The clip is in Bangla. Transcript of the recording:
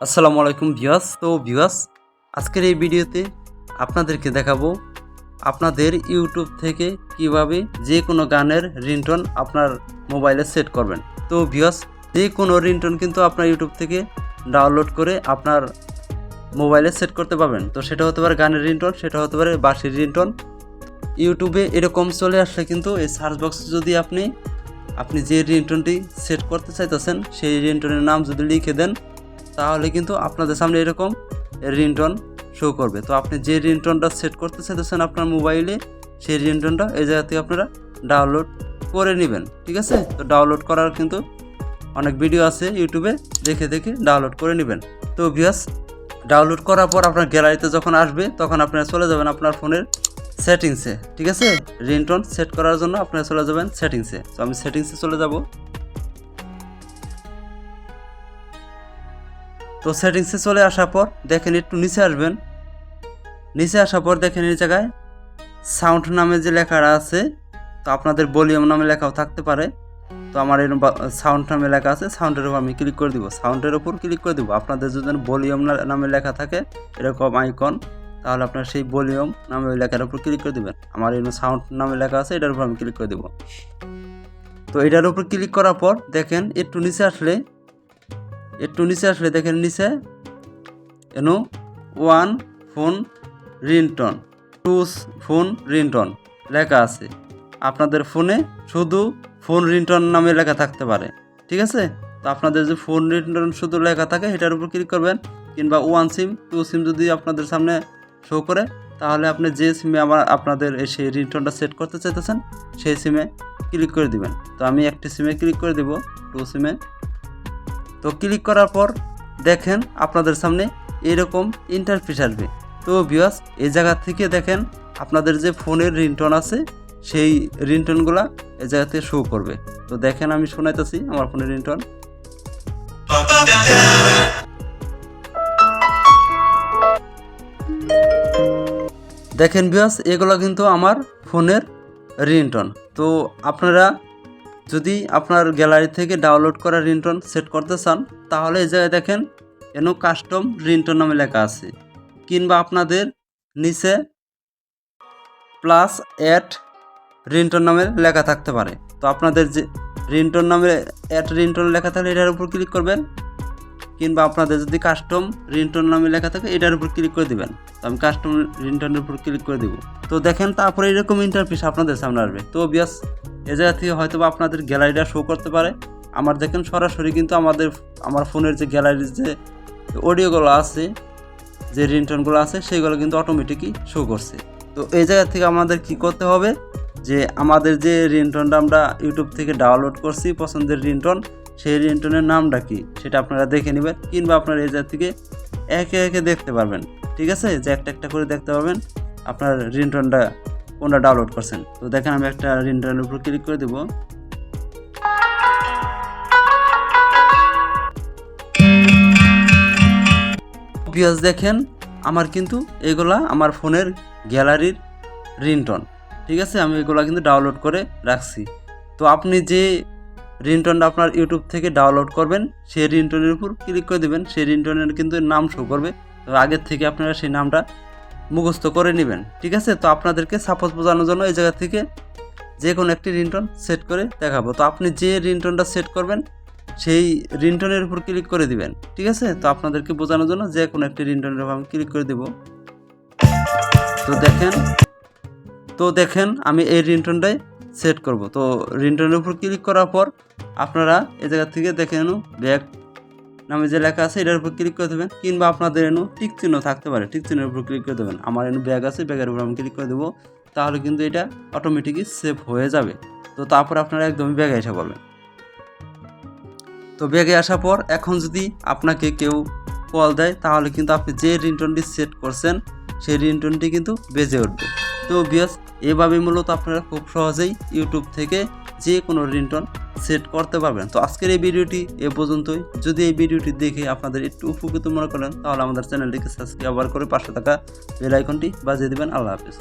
আসসালামু আলাইকুম ভিউয়ার্স। তো ভিউয়ার্স, আজকের এই ভিডিওতে আপনাদেরকে দেখাবো আপনাদের ইউটিউব থেকে কীভাবে যে কোনো গানের রিংটোন আপনার মোবাইলে সেট করবেন। তো ভিউয়ার্স, যে কোনো রিংটোন কিন্তু আপনার ইউটিউব থেকে ডাউনলোড করে আপনার মোবাইলে সেট করতে পারবেন। তো সেটা হতে পারে গানের রিংটোন, সেটা হতে পারে বাঁশির রিংটোন। ইউটিউবে এরকম চলে আসলে কিন্তু এই সার্চ বক্সে যদি আপনি আপনি যে রিংটোনটি সেট করতে চাইতেছেন, সেই রিংটোনের নাম যদি লিখে দেন তাহলে কিন্তু আপনাদের সামনে এরকম রিংটোন শো করবে। তো আপনি যে রিংটোনটা সেট করতে চাইতেছেন আপনার মোবাইলে সেই রিংটোনটা এই জায়গা থেকে আপনারা ডাউনলোড করে নেবেন, ঠিক আছে? তো ডাউনলোড করার কিন্তু অনেক ভিডিও আছে ইউটিউবে দেখে দেখে ডাউনলোড করে নেবেন। তো ভিউয়ার্স ডাউনলোড করার পর আপনার গ্যালারিতে যখন আসবে, তখন আপনারা চলে যাবেন আপনার ফোনের সেটিংসে ঠিক আছে? রিংটোন সেট করার জন্য আপনারা চলে যাবেন সেটিংসে তো আমি সেটিংসে চলে যাব। তো সেটিংসে চলে আসার পর দেখেন একটু নিচে আসবেন। নিচে আসার পর দেখেন এই জায়গায় সাউন্ড নামে যে লেখাটা আছে, তো আপনাদের ভলিউম নামে লেখাও থাকতে পারে। তো আমার এরকম সাউন্ড নামে লেখা আছে সাউন্ডের উপর আমি ক্লিক করে দিব। সাউন্ডের উপর ক্লিক করে দিব। আপনাদের যদি ভলিউম নামে লেখা থাকে, এরকম আইকন তাহলে আপনার সেই ভলিউম নামে ওই লেখার উপর ক্লিক করে দিবেন। আমার এরকম সাউন্ড নামে লেখা আছে, এটার উপর আমি ক্লিক করে দিব। তো এটার উপর ক্লিক করার পর দেখেন একটু নিচে আসলে একটু নিচে আসলে, দেখেন নিচে। এনো, one phone ringtone, two phone ringtone লেখা আছে। আপনাদের ফোনে শুধু ফোন রিংটন নামে লেখা থাকতে পারে, ঠিক আছে? তো আপনাদের যে ফোন রিংটন শুধু লেখা থাকে, সেটার উপর ক্লিক করবেন, কিংবা ওয়ান সিম, টু সিম যদি আপনাদের সামনে শো করে, তাহলে আপনি যে সিমে আমার, আপনাদের সেই রিংটনটা সেট করতে চাইতেছেন, সেই সিমে ক্লিক করে দিবেন। তো আমি একটি সিমে ক্লিক করে দিব, টু সিমে। তো ক্লিক করার পর দেখেন আপনাদের সামনে এরকম ইন্টারফেস আসবে। তো ভিউয়ার্স এই জায়গা থেকে দেখেন আপনাদের যে ফোনের রিংটোন আছে, সেই রিংটোনগুলা এই জায়গাতে শো করবে। তো দেখেন আমি শোনাইতেছি আমার ফোনের রিংটোন দেখেন ভিউয়ার্স এগুলো কিন্তু আমার ফোনের রিংটোন তো আপনারা যদি আপনার গ্যালারি থেকে ডাউনলোড করা রিংটোন সেট করতে চান, তাহলে এই জায়গায় দেখেন, এনো কাস্টম রিংটোন নামে লেখা আছে। কিংবা আপনাদের নিচে প্লাস অ্যাট রিংটোন নামে লেখা থাকতে পারে। তো আপনাদের যে রিংটোন নামে অ্যাট রিংটোন লেখা থাকলে এটার উপর ক্লিক করবেন, কিংবা আপনাদের যদি কাস্টম রিংটোন নামে লেখা থাকে, এটার উপর ক্লিক করে দিবেন। তো আমি কাস্টম রিংটোনের উপর ক্লিক করে দেবো। তো দেখেন, তারপরে এরকম ইন্টারফেস আপনাদের সামনে আসবে। তো বিয়াস এ জায়গা থেকে হয়তো বা আপনাদের গ্যালারিটা শো করতে পারে। আমার দেখেন সরাসরি কিন্তু আমাদের, আমার ফোনের যে গ্যালারির যে অডিওগুলো আছে, যে রিংটোনগুলো আছে, সেগুলো কিন্তু অটোমেটিকই শো করছে। তো এই জায়গা থেকে আমাদের কি করতে হবে? যে আমাদের যে রিংটোনটা আমরা ইউটিউব থেকে ডাউনলোড করছি, পছন্দের রিংটোন, সেই রিংটোনের নামটা কি? সেটা আপনারা দেখে নেবেন, কিংবা আপনারা এই জায়গা থেকে একে একে দেখতে পারবেন। ঠিক আছে? যে একটা একটা করে দেখতে পাবেন আপনার রিংটোনটা কোনটা ডাউনলোড করছেন। তো দেখেন আমি একটা রিংটোনের উপর ক্লিক করে দেবো। পিয়াজ দেখেন, আমার কিন্তু এগুলা আমার ফোনের গ্যালারির রিংটন। ঠিক আছে, আমি এগুলা কিন্তু ডাউনলোড করে রাখছি। তো আপনি যে রিংটনটা আপনার ইউটিউব থেকে ডাউনলোড করবেন, সেই রিংটনের উপর ক্লিক করে দেবেন। সেই রিংটনের কিন্তু নাম শো করবে। তো আগের থেকে আপনারা সেই নামটা মুখস্থ করে নেবেন, ঠিক আছে? তো আপনাদেরকে সাপোজ বোঝানোর জন্য এই জায়গা থেকে যে কোনো একটি রিংটন সেট করে দেখাবো। তো আপনি যে রিংটনটা সেট করবেন, সেই রিংটনের উপর ক্লিক করে দিবেন, ঠিক আছে? তো আপনাদেরকে বোঝানোর জন্য যে কোনো একটি রিংটনের উপর আমি ক্লিক করে দেব। তো দেখেন তো দেখেন আমি এই রিংটনটাই সেট করব। তো রিংটনের উপর ক্লিক করার পর আপনারা এই জায়গা থেকে দেখেন ব্যাগ নামে যে লেখা আছে, এটার উপর ক্লিক করে দেবেন, কিংবা আপনাদের এনু টিক চিহ্ন থাকতে পারে টিক চিহ্নের উপর ক্লিক করে দেবেন। আমার এনু ব্যাগ আছে ব্যাগের উপর আমি ক্লিক করে দেবো, তাহলে কিন্তু এটা অটোমেটিকই সেভ হয়ে যাবে। তো তারপর আপনারা একদমই ব্যাগে এসে পড়বেন। তো ব্যাগে আসার পর এখন যদি আপনাকে কেউ কল দেয়, তাহলে কিন্তু আপনি যে রিংটোনটি সেট করছেন, সেই রিংটোনটি কিন্তু বেজে উঠবে। তো বিয়াস এভাবে মূলত আপনারা খুব সহজেই ইউটিউব থেকে যে কোনো রিংটোন সেট করতে পারবেন। তো আজকের এই ভিডিওটি এ পর্যন্তই। যদি এই ভিডিওটি দেখে আপনাদের একটু উপকৃত মনে করেন, তাহলে আমাদের চ্যানেলটিকে সাবস্ক্রাইব করে পাশে থাকা বেল আইকনটি বাজিয়ে দেবেন। আল্লাহ হাফিজ।